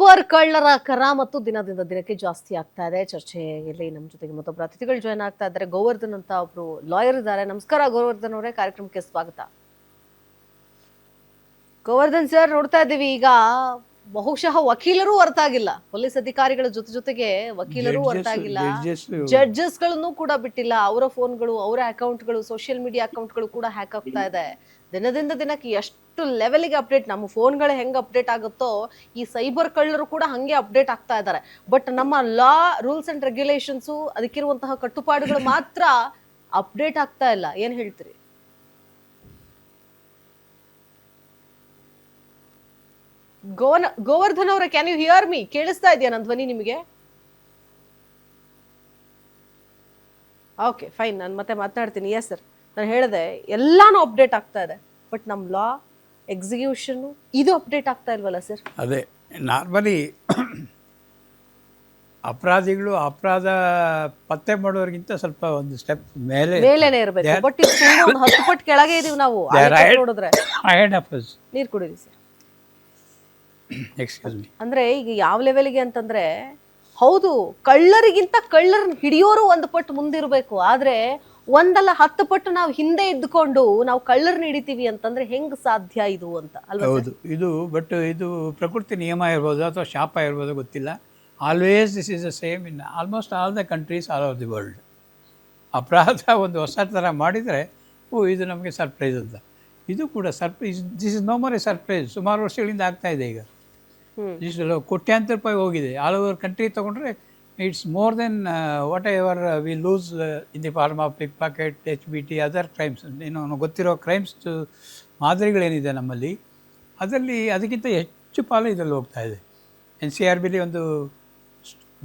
Cyber ಕಳ್ಳರ ಕರಾಮತ್ತು ದಿನದಿಂದ ದಿನಕ್ಕೆ ಜಾಸ್ತಿ ಆಗ್ತಾ ಇದೆ. ಚರ್ಚೆಯಲ್ಲಿ ನಮ್ಮ ಜೊತೆಗೆ ಮತ್ತೊಬ್ಬರು ಅತಿಥಿಗಳು ಜಾಯ್ನ್ ಆಗ್ತಾ ಇದ್ದಾರೆ. ಗೋವರ್ಧನ್ ಅಂತ ಒಬ್ರು ಲಾಯರ್ ಇದ್ದಾರೆ. ನಮಸ್ಕಾರ ಗೋವರ್ಧನ್ ಅವರೇ, ಕಾರ್ಯಕ್ರಮಕ್ಕೆ ಸ್ವಾಗತ. ಗೋವರ್ಧನ್ ಸರ್ ನೋಡ್ತಾ ಇದ್ದೀವಿ ಈಗ ಬಹುಶಃ ವಕೀಲರು ಹೊರತಾಗಿಲ್ಲ. ಪೊಲೀಸ್ ಅಧಿಕಾರಿಗಳ ಜೊತೆ ಜೊತೆಗೆ ವಕೀಲರು ಹೊರತಾಗಿಲ್ಲ. ಜಡ್ಜಸ್ಗಳನ್ನು ಕೂಡ ಬಿಟ್ಟಿಲ್ಲ. ಅವರ ಫೋನ್ಗಳು ಅವರ ಅಕೌಂಟ್ಗಳು ಸೋಷಿಯಲ್ ಮೀಡಿಯಾ ಅಕೌಂಟ್ಗಳು ಕೂಡ ಹ್ಯಾಕ್ ಆಗ್ತಾ ಇದೆ. ದಿನದಿಂದ ದಿನಕ್ಕೆ ಎಷ್ಟು ಲೆವೆಲ್ಗೆ ಅಪ್ಡೇಟ್ ನಮ್ಮ ಫೋನ್ಗಳು ಹೆಂಗ್ ಅಪ್ಡೇಟ್ ಆಗುತ್ತೋ ಈ ಸೈಬರ್ ಕಳ್ಳರು ಕೂಡ ಹಂಗೆ ಅಪ್ಡೇಟ್ ಆಗ್ತಾ ಇದ್ದಾರೆ. ಬಟ್ ನಮ್ಮ ಲಾ ರೂಲ್ಸ್ ಅಂಡ್ ರೆಗ್ಯುಲೇಷನ್ಸು ಅದಕ್ಕಿರುವಂತಹ ಕಟ್ಟುಪಾಡುಗಳು ಮಾತ್ರ ಅಪ್ಡೇಟ್ ಆಗ್ತಾ ಇಲ್ಲ. ಏನ್ ಹೇಳ್ತೀರಿ? ಗೋವನ್ ಗೋವರ್ಧನ್ ಅವರ ಕ್ಯಾನ್ ಯು ಹಿಯರ್ ಮೀ ಕೇಳಿಸ್ತಾ ಇದೆಯಾ ನನ್ನ ಧ್ವನಿ ನಿಮಗೆ? ಓಕೆ ಫೈನ್ ನಾನು ಮತ್ತೆ ಮಾತನಾಡ್ತೀನಿ ಎಸ್ ಸರ್ ನಾನು ಹೇಳಿದೆ ಎಲ್ಲಾನು ಅಪ್ಡೇಟ್ ಆಗ್ತಾ ಇದೆ. ಬಟ್ ನಮ್ಮ ಲಾ ಎಕ್ಸಿಕ್ಯೂಷನ್ ಇದು ಅಪ್ಡೇಟ್ ಆಗ್ತಾ ಇಲ್ವಲ್ಲ ಸರ್ ಅದೇ ನಾರ್ಮಲಿ ಅಪರಾಧಿಗಳು ಅಪರಾಧ ಪತ್ತೆ ಮಾಡೋರಿಗಿಂತ ಸ್ವಲ್ಪ ಒಂದು ಸ್ಟೆಪ್ ಮೇಲೆ ಮೇಲೇನೆ ಇರಬೇಕು. ಬಟ್ ಇದು ಹತ್ತು ಪಟ್ಟು ಕೆಳಗೆ ಇದೀವಿ ನಾವು. ನೋಡಿದ್ರೆ. ನೀರು ಕುಡೀರಿ ಸರ್ ಎಕ್ಸ್ಕ್ಯೂಸ್ ಮೀ ಅಂದ್ರೆ ಈಗ ಯಾವ ಲೆವೆಲ್ಗೆ ಅಂತಂದ್ರೆ ಹೌದು ಕಳ್ಳರಿಗಿಂತ ಕಳ್ಳರನ್ನ ಹಿಡಿಯೋರು ಒಂದು ಪಟ್ಟು ಮುಂದಿರಬೇಕು. ಆದ್ರೆ ಒಂದಲ್ಲ ಹತ್ತು ಪಟ್ಟು ನಾವು ಹಿಂದೆ ಇದ್ದುಕೊಂಡು ನಾವು ಕಳ್ಳರನ್ನ ಹಿಡಿತೀವಿ ಅಂತಂದ್ರೆ ಹೆಂಗ್ ಸಾಧ್ಯ ಇದು ಅಂತ ಅಲ್ವಾ ಹೌದು. ಇದು ಬಟ್ ಇದು ಪ್ರಕೃತಿ ನಿಯಮ ಇರ್ಬೋದು ಅಥವಾ ಶಾಪ ಇರ್ಬೋದು ಗೊತ್ತಿಲ್ಲ. Always this is the same in almost all the countries all over the world ಅಪರಾಧ ಒಂದು ಹೊಸ ಥರ ಮಾಡಿದರೆ ಓ ಇದು ನಮಗೆ ಸರ್ಪ್ರೈಸ್ ಅಂತ. ಇದು ಕೂಡ surprise this is no more a surprise ಸುಮಾರು ವರ್ಷಗಳಿಂದ ಆಗ್ತಾ ಇದೆ ಈಗ. ಇಷ್ಟು ಕೋಟ್ಯಾಂತರ ರೂಪಾಯಿ ಹೋಗಿದೆ. ಆಲ್ ಓವರ್ ಕಂಟ್ರಿ ತೊಗೊಂಡ್ರೆ it's more than whatever we lose in the form of pickpocket H B T other crimes ಏನು ಗೊತ್ತಿರೋ ಕ್ರೈಮ್ಸ್ ಮಾದರಿಗಳೇನಿದೆ ನಮ್ಮಲ್ಲಿ. ಅದರಲ್ಲಿ ಅದಕ್ಕಿಂತ ಹೆಚ್ಚು ಪಾಲು ಇದರಲ್ಲಿ ಹೋಗ್ತಾ ಇದೆ. ಎನ್ ಸಿ ಆರ್ ಬಿಲಿ ಒಂದು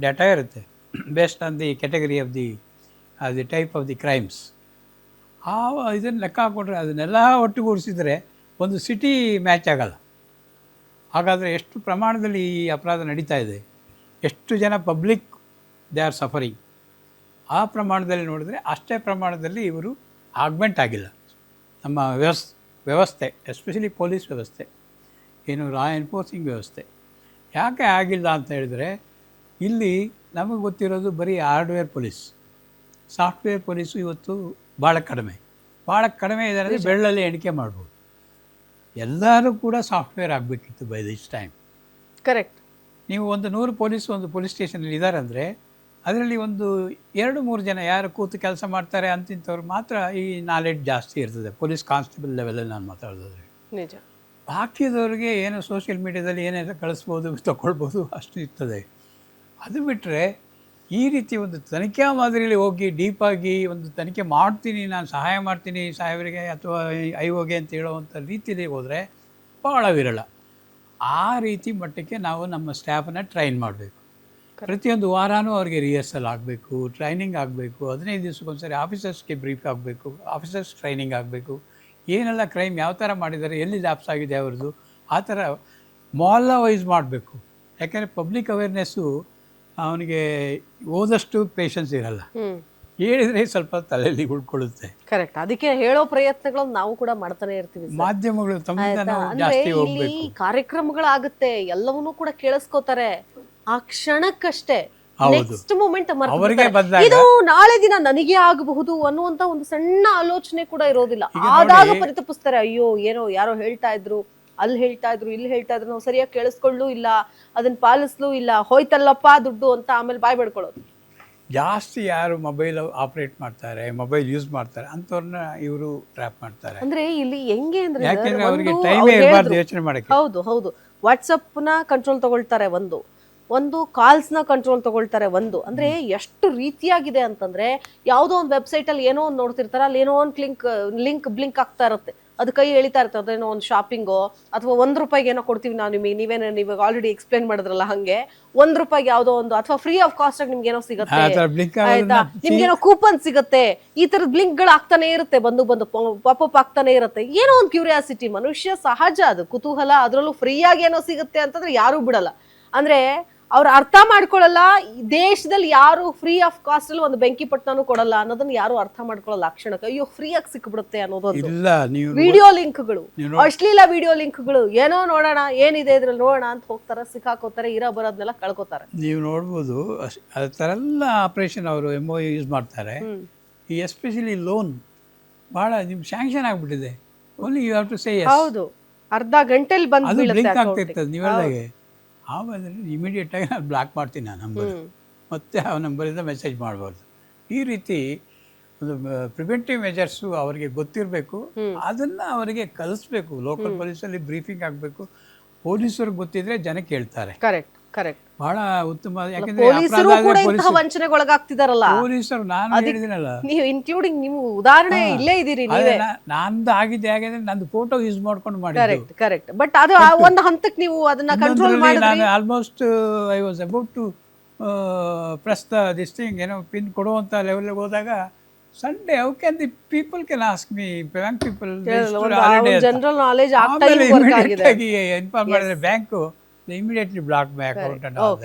ಡೇಟಾ ಇರುತ್ತೆ. Based on the category of the the type of the crimes ಆ ಇದನ್ನು ಲೆಕ್ಕ ಹಾಕ್ಕೊಂಡ್ರೆ ಅದನ್ನೆಲ್ಲ ಒಟ್ಟುಗೂಡಿಸಿದರೆ ಒಂದು ಸಿಟಿ ಮ್ಯಾಚ್ ಆಗಲ್ಲ. ಹಾಗಾದರೆ ಎಷ್ಟು ಪ್ರಮಾಣದಲ್ಲಿ ಈ ಅಪರಾಧ ನಡೀತಾ ಇದೆ? ಎಷ್ಟು ಜನ ಪಬ್ಲಿಕ್ ದೇ ಆರ್ ಸಫರಿಂಗ್ ಆ ಪ್ರಮಾಣದಲ್ಲಿ ನೋಡಿದ್ರೆ ಅಷ್ಟೇ ಪ್ರಮಾಣದಲ್ಲಿ ಇವರು ಆಗ್ಮೆಂಟ್ ಆಗಿಲ್ಲ. ನಮ್ಮ ವ್ಯವಸ್ ವ್ಯವಸ್ಥೆ ಎಸ್ಪೆಷಲಿ ಪೊಲೀಸ್ ವ್ಯವಸ್ಥೆ ಏನು ಲಾ ಎನ್ಫೋರ್ಸಿಂಗ್ ವ್ಯವಸ್ಥೆ ಯಾಕೆ ಆಗಿಲ್ಲ ಅಂತ ಹೇಳಿದರೆ ಇಲ್ಲಿ ನಮಗೆ ಗೊತ್ತಿರೋದು ಬರೀ ಹಾರ್ಡ್ವೇರ್ ಪೊಲೀಸ್ ಸಾಫ್ಟ್ವೇರ್ ಪೊಲೀಸು ಇವತ್ತು ಭಾಳ ಕಡಿಮೆ. ಭಾಳ ಕಡಿಮೆ ಇದೆ ಅಂದರೆ ಬೆಳ್ಳಲ್ಲಿ ಎಣಿಕೆ ಮಾಡ್ಬೋದು. ಎಲ್ಲರೂ ಕೂಡ ಸಾಫ್ಟ್ವೇರ್ ಆಗಬೇಕಿತ್ತು ಬೈ ದಿಸ್ ಟೈಮ್ ಕರೆಕ್ಟ್ ನೀವು ಒಂದು ನೂರು ಪೊಲೀಸ್ ಒಂದು ಪೊಲೀಸ್ ಸ್ಟೇಷನಲ್ಲಿ ಇದ್ದಾರೆ ಅಂದರೆ ಅದರಲ್ಲಿ ಒಂದು ಎರಡು ಮೂರು ಜನ ಯಾರು ಕೂತು ಕೆಲಸ ಮಾಡ್ತಾರೆ ಅಂತಿಂಥವ್ರು ಮಾತ್ರ ಈ ನಾಲೆಡ್ಜ್ ಜಾಸ್ತಿ ಇರ್ತದೆ. ಪೊಲೀಸ್ ಕಾನ್ಸ್ಟೇಬಲ್ ಲೆವೆಲಲ್ಲಿ ನಾನು ಮಾತಾಡೋದಾದ್ರೆ. ನಿಜ. ಬಾಕಿದವ್ರಿಗೆ ಏನೋ ಸೋಷಿಯಲ್ ಮೀಡ್ಯಾದಲ್ಲಿ ಏನೇನು ಕಳಿಸ್ಬೋದು ತಗೊಳ್ಬೋದು ಅಷ್ಟು ಇರ್ತದೆ. ಅದು ಬಿಟ್ಟರೆ ಈ ರೀತಿ ಒಂದು ತನಿಖಾ ಮಾದರಿಯಲ್ಲಿ ಹೋಗಿ ಡೀಪಾಗಿ ಒಂದು ತನಿಖೆ ಮಾಡ್ತೀನಿ ನಾನು ಸಹಾಯ ಮಾಡ್ತೀನಿ ಸಾಹೇಬರಿಗೆ ಅಥವಾ ಐ ಹೋಗಿ ಅಂತ ಹೇಳುವಂಥ ರೀತಿಯಲ್ಲಿ ಹೋದರೆ ಭಾಳ ವಿರಳ. ಆ ರೀತಿ ಮಟ್ಟಕ್ಕೆ ನಾವು ನಮ್ಮ ಸ್ಟಾಫನ್ನು ಟ್ರೈನ್ ಮಾಡಬೇಕು. ಪ್ರತಿಯೊಂದು ವಾರನೂ ಅವ್ರಿಗೆ ರಿಹರ್ಸಲ್ ಆಗಬೇಕು ಟ್ರೈನಿಂಗ್ ಆಗಬೇಕು ಹದಿನೈದು ದಿವಸಕ್ಕೊಂದ್ಸರಿ ಆಫೀಸರ್ಸ್ಗೆ ಬ್ರೀಫ್ ಆಗಬೇಕು ಆಫೀಸರ್ಸ್ ಟ್ರೈನಿಂಗ್ ಆಗಬೇಕು. ಏನೆಲ್ಲ ಕ್ರೈಮ್ ಯಾವ ಥರ ಮಾಡಿದ್ದಾರೆ ಎಲ್ಲಿ ಲ್ಯಾಪ್ಸ್ ಆಗಿದೆ ಅವ್ರದ್ದು ಆ ಥರ ಮಾಲ್ಲ ವೈಸ್ ಮಾಡಬೇಕು. ಯಾಕೆಂದರೆ ಪಬ್ಲಿಕ್ ಅವೇರ್ನೆಸ್ಸು ಅವನಿಗೆ ಓದಷ್ಟು ಪೇಷನ್ಸ್ ಇರಲ್ಲ. ಹೇಳಿದ್ರೆ ಸ್ವಲ್ಪ ತಲೆಯಲ್ಲಿ ಉಳ್ಕೊಳ್ಳುತ್ತೆ. ಕರೆಕ್ಟ್ ಅದಕ್ಕೆ ಹೇಳೋ ಪ್ರಯತ್ನಗಳನ್ನು ನಾವು ಕೂಡ ಮಾಡ್ತಾನೆ ಇರ್ತೀವಿ. ಮಾಧ್ಯಮಗಳು ಇಲ್ಲಿ ಕಾರ್ಯಕ್ರಮಗಳಾಗುತ್ತೆ. ಎಲ್ಲವನ್ನೂ ಕೂಡ ಕೇಳಿಸ್ಕೋತಾರೆ. ಆ ಕ್ಷಣಕ್ಕಷ್ಟೇ. ನೆಕ್ಸ್ಟ್ ಮೂಮೆಂಟ್ ಇದು ನಾಳೆ ದಿನ ನನಗೆ ಆಗಬಹುದು ಅನ್ನುವಂತ ಒಂದು ಸಣ್ಣ ಆಲೋಚನೆ ಕೂಡ ಇರೋದಿಲ್ಲ. ಆದಾಗ ಪರಿತಪಿಸ್ತಾರೆ. ಅಯ್ಯೋ ಏನೋ ಯಾರೋ ಹೇಳ್ತಾ ಇದ್ರು. ಅಲ್ಲಿ ಹೇಳ್ತಾ ಇದ್ರು ಇಲ್ಲಿ ಹೇಳ್ತಾ ಇದ್ರು ನಾವು ಸರಿಯಾಗಿ ಕೇಳಿಸ್ಕೊಳ್ಳೂ ಇಲ್ಲ ಅದನ್ನ ಪಾಲಿಸ್ಲೂ ಇಲ್ಲ ಹೋಯ್ತಲ್ಲಪ್ಪ ದುಡ್ಡು ಅಂತ ಆಮೇಲೆ ಬಾಯ್ ಬಿಡ್ಕೊಳ್ಳೋದು. ಜಾಸ್ತಿ ಯಾರು ಮೊಬೈಲ್ ಆಪರೇಟ್ ಮಾಡ್ತಾರೆ ಮೊಬೈಲ್ ಯೂಸ್ ಮಾಡ್ತಾರೆ ಅಂತವ್ರನ್ನ ಇವರು ಟ್ರ್ಯಾಪ್ ಮಾಡ್ತಾರೆ. ಅಂದ್ರೆ ಇಲ್ಲಿ ಹೆಂಗೆ ಅಂದ್ರೆ ಯಾಕೆಂದ್ರೆ ಅವರಿಗೆ ಟೈಮೇ ಇರಬಾರ್ದು ಯೋಚನೆ ಮಾಡಕ್ಕೆ. ಹೌದು ಹೌದು. ನ ಕಂಟ್ರೋಲ್ ತಗೊಳ್ತಾರೆ ಒಂದು. ಒಂದು ಕಾಲ್ಸ್ನ ಕಂಟ್ರೋಲ್ ತಗೊಳ್ತಾರೆ ಒಂದು. ಅಂದ್ರೆ ಎಷ್ಟು ರೀತಿಯಾಗಿದೆ ಅಂತಂದ್ರೆ ಯಾವುದೋ ಒಂದು ವೆಬ್ಸೈಟ್ ಅಲ್ಲಿ ಏನೋ ಒಂದು ನೋಡ್ತಿರ್ತಾರೆ ಅಲ್ಲಿ ಏನೋ ಒಂದು ಕ್ಲಿಂಕ್ ಲಿಂಕ್ ಬ್ಲಿಂಕ್ ಆಗ್ತಾ ಇರುತ್ತೆ. ಅದು ಕೈ ಎಳಿತಾ ಇರ್ತದೆ ಅದೇನೋ ಒಂದು ಶಾಪಿಂಗೋ ಅಥವಾ ಒಂದು ರೂಪಾಯಿಗೆ ಏನೋ ಕೊಡ್ತೀವಿ ನಾವು ನಿಮಗೆ ನೀವೇನೋ ನೀವು ಆಲ್ರೆಡಿ ಎಕ್ಸ್ಪ್ಲೇನ್ ಮಾಡಿದ್ರಲ್ಲ ಹಂಗೆ ಒಂದು ರೂಪಾಯಿಗೆ ಯಾವುದೋ ಒಂದು ಅಥವಾ ಫ್ರೀ ಆಫ್ ಕಾಸ್ಟ್ ಆಗಿ ನಿಮ್ಗೆ ಏನೋ ಸಿಗುತ್ತೆ ಆಯ್ತಾ? ನಿಮ್ಗೆ ನಿಮ್ಗೇನೋ ಕೂಪನ್ ಸಿಗುತ್ತೆ ಈ ತರದ ಬ್ಲಿಂಕ್ಗಳು ಆಗ್ತಾನೆ ಇರುತ್ತೆ ಬಂದು ಬಂದು ಪಾಪಪ್ ಆಗ್ತಾನೆ ಇರುತ್ತೆ. ಏನೋ ಒಂದು ಕ್ಯೂರಿಯಾಸಿಟಿ ಮನುಷ್ಯ ಸಹಜ ಅದು ಕುತೂಹಲ ಅದರಲ್ಲೂ ಫ್ರೀ ಆಗಿ ಏನೋ ಸಿಗುತ್ತೆ ಅಂತಂದ್ರೆ ಯಾರು ಬಿಡಲ್ಲ. ಅಂದ್ರೆ ಅವ್ರು ಅರ್ಥ ಮಾಡ್ಕೊಳ್ಳಲ್ಲ ದೇಶದಲ್ಲಿ ಯಾರು ಫ್ರೀ ಆಫ್ ಕಾಸ್ಟ್ ಅಲ್ಲಿ ಒಂದು ಬೆಂಕಿ ಪಟ್ಟಣನೂ ಕೊಡಲ್ಲ ಅನ್ನೋದನ್ನ ಯಾರು ಅರ್ಥ ಮಾಡ್ಕೊಳ್ಳಲ್ಲ ಕ್ಷಣಕ್ಕೆ. ಅಯ್ಯೋ ಫ್ರೀ ಆಗಿ ಸಿಕ್ಬಿಡುತ್ತೆ ಅನ್ನೋದೊಂದು ಇಲ್ಲ ನೀವು ವಿಡಿಯೋ ಲಿಂಕ್ಗಳು ಅಶ್ಲೀಲ ವಿಡಿಯೋ ಲಿಂಕ್ಗಳು ಏನೋ ನೋಡೋಣ ಏನಿದೆ ಇದ್ರಲ್ಲಿ ನೋಡೋಣ ಅಂತ ಹೋಗ್ತಾರೆ ಸಿಕ್ಕಾಕೋತಾರೆ ಇರ ಬರೋದ್ನೆಲ್ಲ ಕಳ್ಕೊತಾರೆ. ನೀವು ನೋಡ್ಬೋದು ಆ ಥರ ಎಲ್ಲ ಆಪ್ರೇಷನ್ ಅವರು ಎಂ ಒ ಯೂಸ್ ಮಾಡ್ತಾರೆ. ಈ ಎಸ್ಪೆಷಲಿ ಲೋನ್ ಭಾಳ ನಿಮ್ ಸ್ಯಾಂಕ್ಷನ್ ಆಗ್ಬಿಟ್ಟಿದೆ. Only you have to say ಹೌದು. ಅರ್ಧ ಗಂಟೆಲಿ ಬಂದು ಅದು ಬೀಳುತ್ತೆ ಬ್ಲಿಂಕ್ account ಗೆ. ಆಗ್ತಿರ್ತದೆ ನೀವು ಹೇಳಿದಾಗೆ ಆಮೇಲೆ ಇಮಿಡಿಯೇಟಾಗಿ ನಾನು ಬ್ಲಾಕ್ ಮಾಡ್ತೀನಿ ಆ ನಂಬರ್ ಮತ್ತು ಆ ನಂಬರಿಂದ ಮೆಸೇಜ್ ಮಾಡಬಾರ್ದು. ಈ ರೀತಿ ಒಂದು ಪ್ರಿವೆಂಟಿವ್ ಮೆಜರ್ಸು ಅವರಿಗೆ ಗೊತ್ತಿರಬೇಕು. ಅದನ್ನು ಅವರಿಗೆ ಕಲಿಸ್ಬೇಕು. ಲೋಕಲ್ ಪೊಲೀಸಲ್ಲಿ ಬ್ರೀಫಿಂಗ್ ಆಗಬೇಕು. ಪೊಲೀಸರಿಗೆ ಗೊತ್ತಿದ್ರೆ ಜನ ಕೇಳ್ತಾರೆ. ಕರೆಕ್ಟ್ ಕರೆಕ್ಟ್ ಬಹಳ ಉತ್ತಮ ಯಾಕಂದ್ರೆ ಪೊಲೀಸರು ಅಪರಾಧ ಕೂಡ ಆದ್ರೆ ಇಂತಹ ವಂಚನೆಗೆ ಒಳಗಾಗ್ತಿದಾರಲ್ಲ ಪೊಲೀಸರು ನಾನು ಹೇಳಿದಿನಲ್ಲ. ನೀವು ಇನ್ಕ್ಲೂಡಿಂಗ್ ನೀವು ಉದಾಹರಣೆ ಇಲ್ಲೇ ಇದೀರಿ ಅದೇ ನಾ- ನಂದು ಆಗಿದೆ ಹಾಗಾದ್ರೆ ನಂದು ಫೋಟೋ ಯೂಸ್ ಮಾಡ್ಕೊಂಡು ಮಾಡಿ ಕರೆಕ್ಟ್ ಕರೆಕ್ಟ್ ಬಟ್ ಅದು ಒಂದು ಹಂತಕ್ಕೆ ನೀವು ಅದನ್ನ ಕಂಟ್ರೋಲ್ ಮಾಡಿ ನಾನು almost I was about to press the this thing ಏನೋ ಪಿನ್ ಕೊಡುವಂತ ಲೆವೆಲ್ಗೆ ಹೋದಾಗ Sunday how can the people can ask me bank people general knowledge ಆಗ್ತಾ ಮಾಡಿದ್ರೆ work they immediately blocked my account and oh, all okay. that.